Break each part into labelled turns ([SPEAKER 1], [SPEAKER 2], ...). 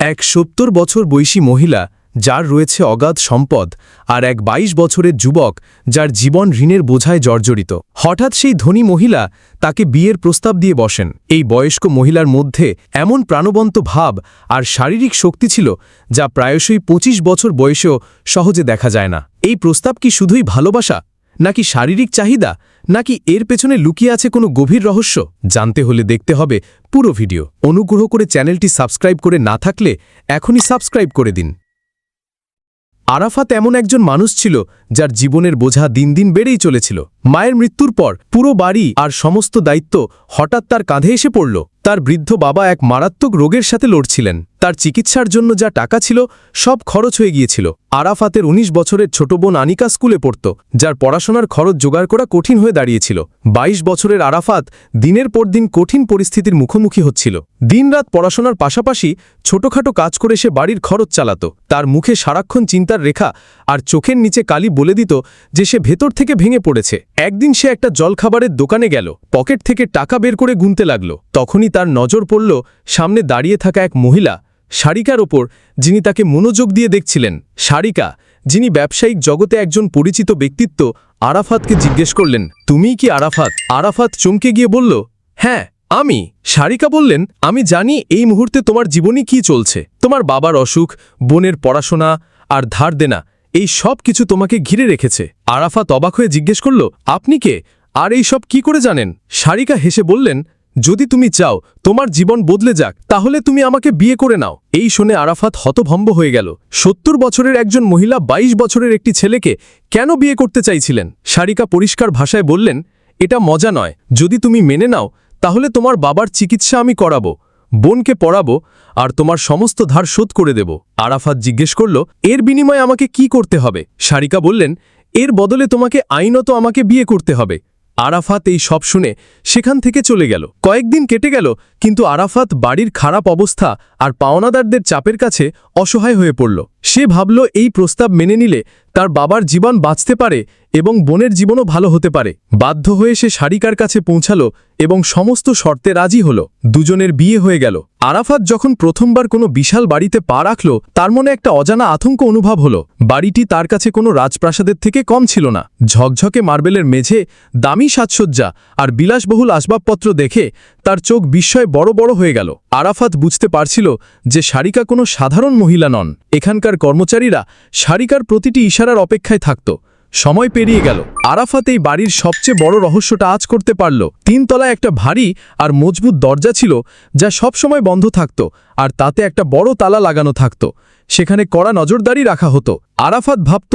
[SPEAKER 1] এক সত্তর বছর বয়সী মহিলা যার রয়েছে অগাধ সম্পদ আর এক ২২ বছরের যুবক যার জীবন ঋণের বোঝায় জর্জরিত। হঠাৎ সেই ধনী মহিলা তাকে বিয়ের প্রস্তাব দিয়ে বসেন। এই বয়স্ক মহিলার মধ্যে এমন প্রাণবন্ত ভাব আর শারীরিক শক্তি ছিল যা প্রায়শই ২৫ বছর বয়সেও সহজে দেখা যায় না। এই প্রস্তাব কি শুধুই ভালোবাসা? নাকি শারীরিক চাহিদা? নাকি এর পেছনে লুকিয়ে আছে কোনো গভীর রহস্য? জানতে হলে দেখতে হবে পুরো ভিডিও। অনুগ্রহ করে চ্যানেলটি সাবস্ক্রাইব করে না থাকলে এখনই সাবস্ক্রাইব করে দিন। আরাফাত এমন একজন মানুষ ছিল যার জীবনের বোঝা দিন দিন বেড়েই চলেছিল। মায়ের মৃত্যুর পর পুরো বাড়ি আর সমস্ত দায়িত্ব হঠাৎ তার কাঁধে এসে পড়ল। তার বৃদ্ধ বাবা এক মারাত্মক রোগের সাথে লড়ছিলেন। তার চিকিৎসার জন্য যা টাকা ছিল, সব খরচ হয়ে গিয়েছিল। আরাফাতের ১৯ বছরের ছোট বোন আনিকা স্কুলে পড়ত, যার পড়াশোনার খরচ জোগাড় করা কঠিন হয়ে দাঁড়িয়েছিল। ২২ বছরের আরাফাত দিনের পর দিন কঠিন পরিস্থিতির মুখোমুখি হচ্ছিল। দিনরাত পড়াশোনার পাশাপাশি ছোটখাটো কাজ করে সে বাড়ির খরচ চালাত। তার মুখে সারাক্ষণ চিন্তার রেখা আর চোখের নিচে কালি বলে দিত যে সে ভেতর থেকে ভেঙে পড়েছে। একদিন সে একটা জলখাবারের দোকানে গেল, পকেট থেকে টাকা বের করে গুনতে লাগল। তখনই তার নজর পড়ল সামনে দাঁড়িয়ে থাকা এক মহিলা সারিকার ওপর, যিনি তাকে মনোযোগ দিয়ে দেখছিলেন। সারিকা যিনি ব্যবসায়িক জগতে একজন পরিচিত ব্যক্তিত্ব, আরাফাতকে জিজ্ঞেস করলেন, তুমিই কি আরাফাত? আরাফাত চমকে গিয়ে বলল হ্যাঁ আমি। সারিকা বললেন, আমি জানি এই মুহূর্তে তোমার জীবনে কি চলছে। তোমার বাবার অসুখ, বোনের পড়াশোনা, আর ধার দেনা এই সব কিছু তোমাকে ঘিরে রেখেছে। আরাফাত অবাক হয়ে জিজ্ঞেস করল, আপনি কে? আর এই সব কি করে জানেন? সারিকা হেসে বললেন, যদি তুমি চাও তোমার জীবন বদলে যাক, তাহলে তুমি আমাকে বিয়ে করে নাও। এই শুনে আরাফাত হতভম্ব হয়ে গেল। সত্তর বছরের একজন মহিলা ২২ বছরের একটি ছেলেকে কেন বিয়ে করতে চাইছিলেন? সারিকা পরিষ্কার ভাষায় বললেন, এটা মজা নয়। যদি তুমি মেনে নাও, তাহলে তোমার বাবার চিকিৎসা আমি করাবো। বোনকে পড়াবো আর তোমার সমস্ত ধার শোধ করে দেব। আরাফাত জিজ্ঞেস করল, এর বিনিময়ে আমাকে কি করতে হবে? সারিকা বললেন, এর বদলে তোমাকে আইনত আমাকে বিয়ে করতে হবে। আরাফাত এই সব শুনে সেখান থেকে চলে গেল। কয়েকদিন কেটে গেল, কিন্তু আরাফাত বাড়ির খারাপ অবস্থা আর পাওনাদারদের চাপের কাছে অসহায় হয়ে পড়ল। সে ভাবল এই প্রস্তাব মেনে নিলে তার বাবার জীবন বাঁচতে পারে এবং বোনের জীবনও ভালো হতে পারে। বাধ্য হয়ে সে সারিকার কাছে পৌঁছালো এবং সমস্ত শর্তে রাজি হল। দুজনের বিয়ে হয়ে গেল। আরাফাত যখন প্রথমবার কোনো বিশাল বাড়িতে পা রাখল, তার মনে একটা অজানা আতঙ্ক অনুভব হল। বাড়িটি তার কাছে কোনো রাজপ্রাসাদের থেকে কম ছিল না। ঝকঝকে মার্বেলের মেঝে দামি সাজসজ্জা আর বিলাসবহুল আসবাবপত্র দেখে তার চোখ বিস্ময়ে বড় বড় হয়ে গেল। আরাফাত বুঝতে পারছিল যে সারিকা কোনো সাধারণ মহিলা নন। এখানকার কর্মচারীরা সারিকার প্রতিটি ইশারার অপেক্ষায় থাকত। সময় পেরিয়ে গেল। আরাফাত এই বাড়ির সবচেয়ে বড় রহস্যটা আজ করতে পারল। তিনতলায় একটা ভারী আর মজবুত দরজা ছিল যা সব সময় বন্ধ থাকত আর তাতে একটা বড় তালা লাগানো থাকত। সেখানে কড়া নজরদারি রাখা হতো। আরাফাত ভাবত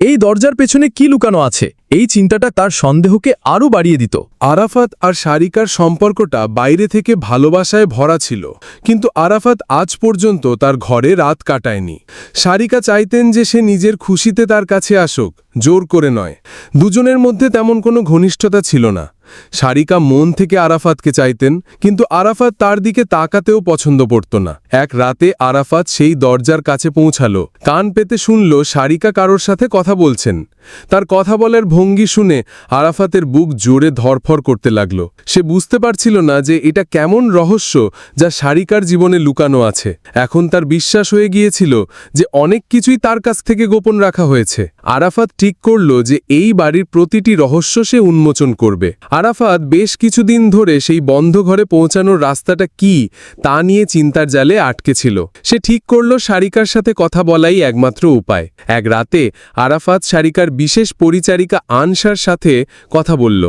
[SPEAKER 1] এই দরজার পেছনে কি লুকানো আছে? এই চিন্তাটা তার সন্দেহকে আরও বাড়িয়ে দিত।
[SPEAKER 2] আরাফাত আর সারিকার সম্পর্কটা বাইরে থেকে ভালোবাসায় ভরা ছিল, কিন্তু আরাফাত আজ পর্যন্ত তার ঘরে রাত কাটায়নি। সারিকা চাইতেন যে সে নিজের খুশিতে তার কাছে আসুক, জোর করে নয়। দুজনের মধ্যে তেমন কোনো ঘনিষ্ঠতা ছিল না। সারিকা মন থেকে আরাফাতকে চাইতেন, কিন্তু আরাফাত তার দিকে তাকাতেও পছন্দ করত না। এক রাতে আরাফাত সেই দরজার কাছে পৌঁছালো, কান পেতে শুনল সারিকা কারোর সাথে কথা বলছেন। তার কথা বলার ভঙ্গি শুনে আরাফাতের বুক জোরে ধরফর করতে লাগল। সে বুঝতে পারছিল না যে এটা কেমন রহস্য যা সারিকার জীবনে লুকানো আছে। এখন তার বিশ্বাস হয়ে গিয়েছিল যে অনেক কিছুই তার কাছ থেকে গোপন রাখা হয়েছে। আরাফাত ঠিক করল যে এই বাড়ির প্রতিটি রহস্য সে উন্মোচন করবে। আরাফাত বেশ কিছুদিন ধরে সেই বন্ধ ঘরে পৌঁছানোর রাস্তাটা কি তা নিয়ে চিন্তার জালে আটকে ছিল। সে ঠিক করল সারিকার সাথে কথা বলাই একমাত্র উপায়। এক রাতে আরাফাত সারিকার বিশেষ পরিচারিকা আনসার সাথে কথা বলল।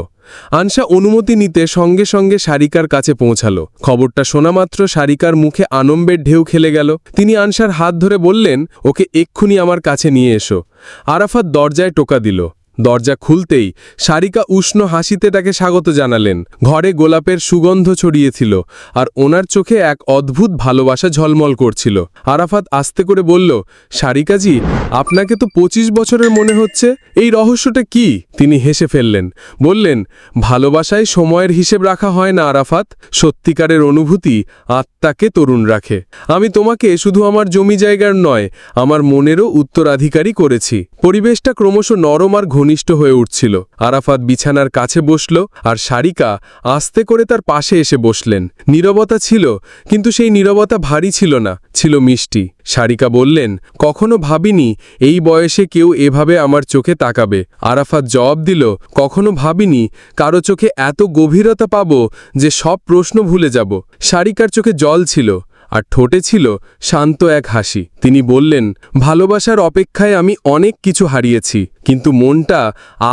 [SPEAKER 2] আনসা অনুমতি নিতে সঙ্গে সঙ্গে সারিকার কাছে পৌঁছালো। খবরটা শোনামাত্র সারিকার মুখে আনম্বের ঢেউ খেলে গেল। তিনি আনসার হাত ধরে বললেন, ওকে এক্ষুনি আমার কাছে নিয়ে এসো। আরাফাত দরজায় টোকা দিল। দরজা খুলতেই সারিকা উষ্ণ হাসিতে তাকে স্বাগত জানালেন। ঘরে গোলাপের সুগন্ধ ছড়িয়েছিল আর ওনার চোখে এক অদ্ভুত ভালোবাসা ঝলমল করছিল। আরাফাত আস্তে করে বলল, সারিকাজি, আপনাকে তো ২৫ বছরের মনে হচ্ছে। এই রহস্যটা কি? তিনি হেসে ফেললেন। বললেন, ভালোবাসায় সময়ের হিসেব রাখা হয় না, আরাফাত। সত্যিকারের অনুভূতি আত্মাকে তরুণ রাখে। আমি তোমাকে শুধু আমার জমি জায়গার নয়, আমার মনেরও উত্তরাধিকারী করেছি। পরিবেশটা ক্রমশ নরম আর ঘনিষ্ঠ হয়ে উঠছিল। আরাফাত বিছানার কাছে বসল আর সারিকা আস্তে করে তার পাশে এসে বসলেন। নীরবতা ছিল, কিন্তু সেই নীরবতা ভারী ছিল না, ছিল মিষ্টি। সারিকা বললেন, কখনো ভাবিনি এই বয়সে কেউ এভাবে আমার চোখে তাকাবে। আরাফাত জবাব দিল, কখনো ভাবিনি, কারও চোখে এত গভীরতা পাবো যে সব প্রশ্ন ভুলে যাব। সারিকার চোখে জল ছিল আর ঠোঁটে ছিল শান্ত এক হাসি। তিনি বললেন, ভালোবাসার অপেক্ষায় আমি অনেক কিছু হারিয়েছি, কিন্তু মনটা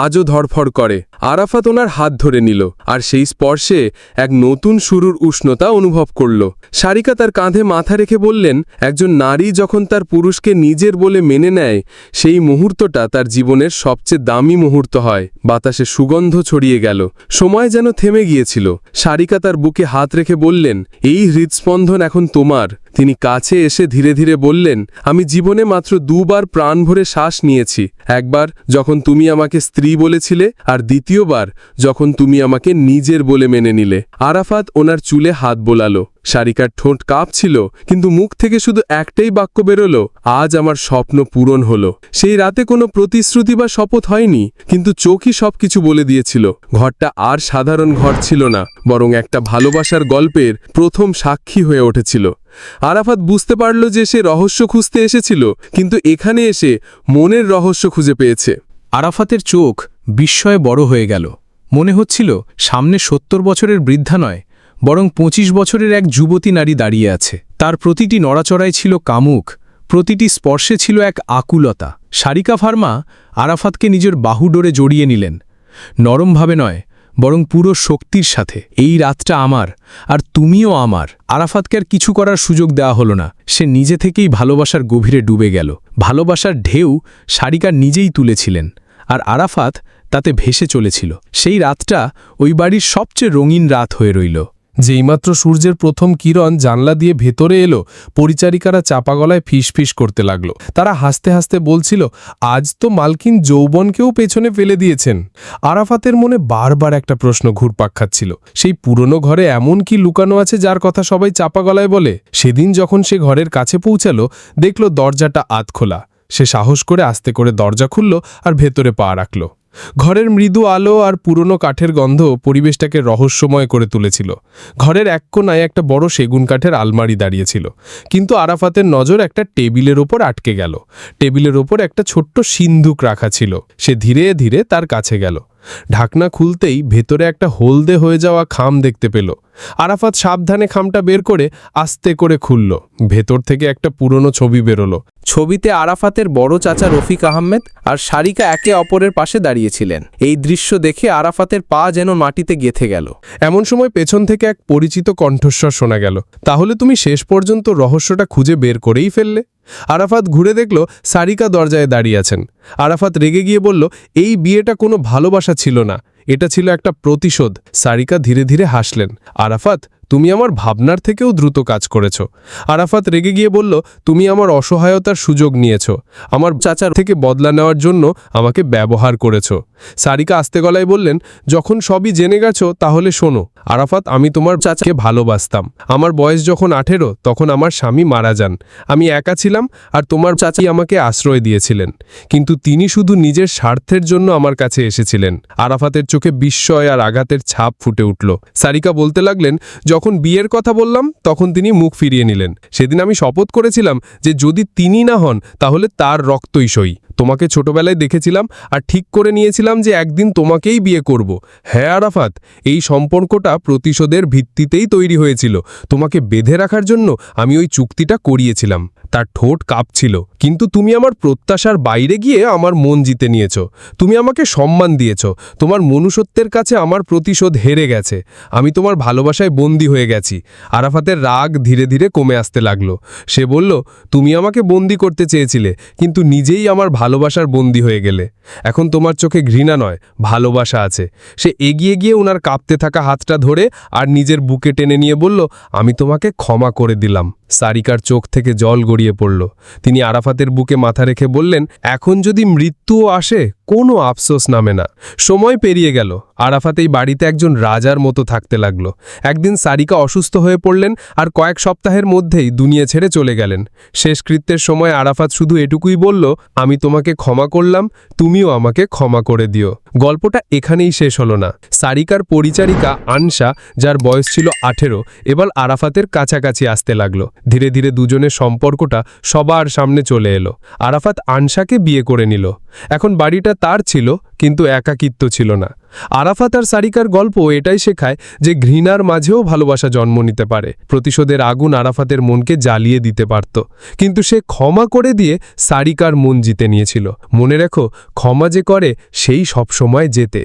[SPEAKER 2] আজও ধরফর করে। আরাফাত ওনার হাত ধরে নিল আর সেই স্পর্শে এক নতুন শুরুর উষ্ণতা অনুভব করল। সারিকা তার কাঁধে মাথা রেখে বললেন, একজন নারী যখন তার পুরুষকে নিজের বলে মেনে নেয়, সেই মুহূর্তটা তার জীবনের সবচেয়ে দামি মুহূর্ত হয়। বাতাসে সুগন্ধ ছড়িয়ে গেল, সময় যেন থেমে গিয়েছিল। সারিকা তার বুকে হাত রেখে বললেন, এই হৃদস্পন্দন এখন তোমার তিনি কাছে এসে ধীরে ধীরে বললেন, আমি জীবনে মাত্র দুবার প্রাণ ভরে শ্বাস নিয়েছি। একবার যখন তুমি আমাকে স্ত্রী বলেছিলে আর দ্বিতীয়বার যখন তুমি আমাকে নিজের বলে মেনে নিলে। আরাফাত ওনার চুলে হাত বোলালো। সারিকার ঠোঁট কাঁপছিল, কিন্তু মুখ থেকে শুধু একটাই বাক্য বেরোলো, আজ আমার স্বপ্ন পূরণ হলো। সেই রাতে কোনো প্রতিশ্রুতি বা শপথ হয়নি, কিন্তু চোখই সবকিছু বলে দিয়েছিল। ঘরটা আর সাধারণ ঘর ছিল না, বরং একটা ভালোবাসার গল্পের প্রথম সাক্ষী হয়ে উঠেছিল। আরাফাত বুঝতে পারল যে সে রহস্য খুঁজতে এসেছিল, কিন্তু এখানে এসে মনের রহস্য খুঁজে পেয়েছে।
[SPEAKER 1] আরাফাতের চোখ বিস্ময়ে বড় হয়ে গেল। মনে হচ্ছিল, সামনে সত্তর বছরের বৃদ্ধা নয় বরং পঁচিশ বছরের এক যুবতী নারী দাঁড়িয়ে আছে। তার প্রতিটি নড়াচড়ায় ছিল কামুক, প্রতিটি স্পর্শে ছিল এক আকুলতা। সারিকা ফার্মা আরাফাতকে নিজের বাহুডোরে জড়িয়ে নিলেন। নরমভাবে নয়, বরং পুরো শক্তির সাথে, এই রাতটা আমার, আর তুমিও আমার। আরাফাতকে আর কিছু করার সুযোগ দেওয়া হলো না। সে নিজে থেকেই ভালোবাসার গভীরে ডুবে গেল। ভালোবাসার ঢেউ সারিকা নিজেই তুলেছিলেন, আর আরাফাত তাতে ভেসে চলেছিল। সেই রাতটা ওই বাড়ির সবচেয়ে রঙিন রাত হয়ে রইল।
[SPEAKER 2] যেইমাত্র সূর্যের প্রথম কিরণ জানলা দিয়ে ভেতরে এলো, পরিচারিকারা চাপা গলায় ফিস ফিস করতে লাগল। তারা হাসতে হাসতে বলছিল, আজ তো মালকিন যৌবনকেও পেছনে ফেলে দিয়েছেন। আরাফাতের মনে বারবার একটা প্রশ্ন ঘুরপাক খাচ্ছিল। সেই পুরনো ঘরে এমন কি লুকানো আছে যার কথা সবাই চাপা গলায় বলে? সেদিন যখন সে ঘরের কাছে পৌঁছালো, দেখল দরজাটা আধ খোলা সে সাহস করে আস্তে করে দরজা খুলল আর ভেতরে পা রাখল। ঘরের মৃদু আলো আর পুরনো কাঠের গন্ধ পরিবেশটাকে রহস্যময় করে তুলেছিল। ঘরের এক কোনায় একটা বড় সেগুন কাঠের আলমারি দাঁড়িয়েছিল। কিন্তু আরাফাতের নজর একটা টেবিলের ওপর আটকে গেল। টেবিলের ওপর একটা ছোট্ট সিন্ধুক রাখা ছিল। সে ধীরে ধীরে তার কাছে গেল। ঢাকনা খুলতেই ভেতরে একটা হলদে হয়ে যাওয়া খাম দেখতে পেল। আরাফাত সাবধানে খামটা বের করে আস্তে করে খুলল। ভেতর থেকে একটা পুরনো ছবি বেরোলো।
[SPEAKER 3] ছবিতে আরাফাতের বড় চাচা রফিক আহমেদ আর সারিকা একে অপরের পাশে দাঁড়িয়েছিলেন। এই দৃশ্য দেখে আরাফাতের পা যেন মাটিতে গেথে গেল।
[SPEAKER 2] এমন সময় পেছন থেকে এক পরিচিত কণ্ঠস্বর শোনা গেল। তাহলে তুমি শেষ পর্যন্ত রহস্যটা খুঁজে বের করেই ফেললে? আরাফাত ঘুরে দেখল সারিকা দরজায় দাঁড়িয়ে আছেন। আরাফাত রেগে গিয়ে বলল, এই বিয়েটা কোনো ভালোবাসা ছিল না। এটা ছিল একটা প্রতিশোধ। সারিকা ধীরে ধীরে হাসলেন। আরাফাত তুমি আমার ভাবনার থেকেও দ্রুত কাজ করেছ। আরাফাত রেগে গিয়ে বলল, তুমি আমার অসহায়তার সুযোগ নিয়েছ। আমার চাচার থেকে বদলা নেওয়ার জন্য আমাকে ব্যবহার করেছ। সারিকা আস্তে গলায় বললেন, যখন সবই জেনে গেছো, তাহলে শোনো। আরাফাত, আমি তোমার চাচাকে ভালোবাসতাম। আমার বয়স যখন আঠেরো, তখন আমার স্বামী মারা যান। আমি একা ছিলাম আর তোমার চাচি আমাকে আশ্রয় দিয়েছিলেন। কিন্তু তিনি শুধু নিজের স্বার্থের জন্য আমার কাছে এসেছিলেন। আরাফাতের চোখে বিস্ময় আর আঘাতের ছাপ ফুটে উঠল। সারিকা বলতে লাগলেন যখন বিয়ের কথা বললাম, তখন তিনি মুখ ফিরিয়ে নিলেন। সেদিন আমি শপথ করেছিলাম যে যদি তিনি না হন, তাহলে তার রক্তই সই। তোমাকে ছোটবেলায় দেখেছিলাম আর ঠিক করে নিয়েছিলাম যে একদিন তোমাকেই বিয়ে করব। হ্যাঁ আরাফাত, এই সম্পর্কটা প্রতিশোধের ভিত্তিতেই তৈরি হয়েছিল। তোমাকে বেঁধে রাখার জন্য আমি ওই চুক্তিটা করিয়েছিলাম। তার ঠোঁট কাঁপছিল। কিন্তু তুমি আমার প্রত্যাশার বাইরে গিয়ে আমার মন জিতে নিয়েছ। তুমি আমাকে সম্মান দিয়েছ। তোমার মনুষ্যত্বের কাছে আমার প্রতিশোধ হেরে গেছে। আমি তোমার ভালোবাসায় বন্দী হয়ে গেছি। আরাফাতের রাগ ধীরে ধীরে কমে আসতে লাগল। সে বলল, তুমি আমাকে বন্দি করতে চেয়েছিলে, কিন্তু নিজেই আমার ভালোবাসার বন্দি হয়ে গেলে। এখন তোমার চোখে ঘৃণা নয়, ভালোবাসা আছে। সে এগিয়ে গিয়ে ওনার কাঁপতে থাকা হাতটা ধরে আর নিজের বুকে টেনে নিয়ে বলল, আমি তোমাকে ক্ষমা করে দিলাম। সারিকার চোখ থেকে জল গড়িয়ে পড়ল। তিনি আরাফাতের বুকে মাথা রেখে বললেন, এখন যদি মৃত্যুও আসে
[SPEAKER 4] কোনো আফসোস নামে না। সময় পেরিয়ে গেল। আরাফাত এই বাড়িতে একজন রাজার মতো থাকতে লাগল। একদিন সারিকা অসুস্থ হয়ে পড়লেন আর কয়েক সপ্তাহের মধ্যেই দুনিয়া ছেড়ে চলে গেলেন। শেষকৃত্যের সময় আরাফাত শুধু এটুকুই বলল, আমি তোমাকে ক্ষমা করলাম, তুমিও আমাকে ক্ষমা করে দিও। গল্পটা এখানেই শেষ হলো না। সারিকার পরিচারিকা আনসা, যার বয়স ছিল আঠেরো, এবার আরাফাতের কাছাকাছি আসতে লাগল। ধীরে ধীরে দুজনের সম্পর্কটা সবার সামনে চলে এলো। আরাফাত আনসাকে বিয়ে করে নিল। এখন বাড়িটা তার ছিল, কিন্তু একাকিত্ব ছিল না। আরাফাত আর সারিকার গল্প এটাই শেখায় যে ঘৃণার মাঝেও ভালোবাসা জন্ম নিতে পারে। প্রতিশোধের আগুন আরাফাতের মনকে জ্বালিয়ে দিতে পারত। কিন্তু সে ক্ষমা করে দিয়ে সারিকার মন জিতে নিয়েছিল। মনে রেখো, ক্ষমা যে করে, সেই সবসময় জেতে।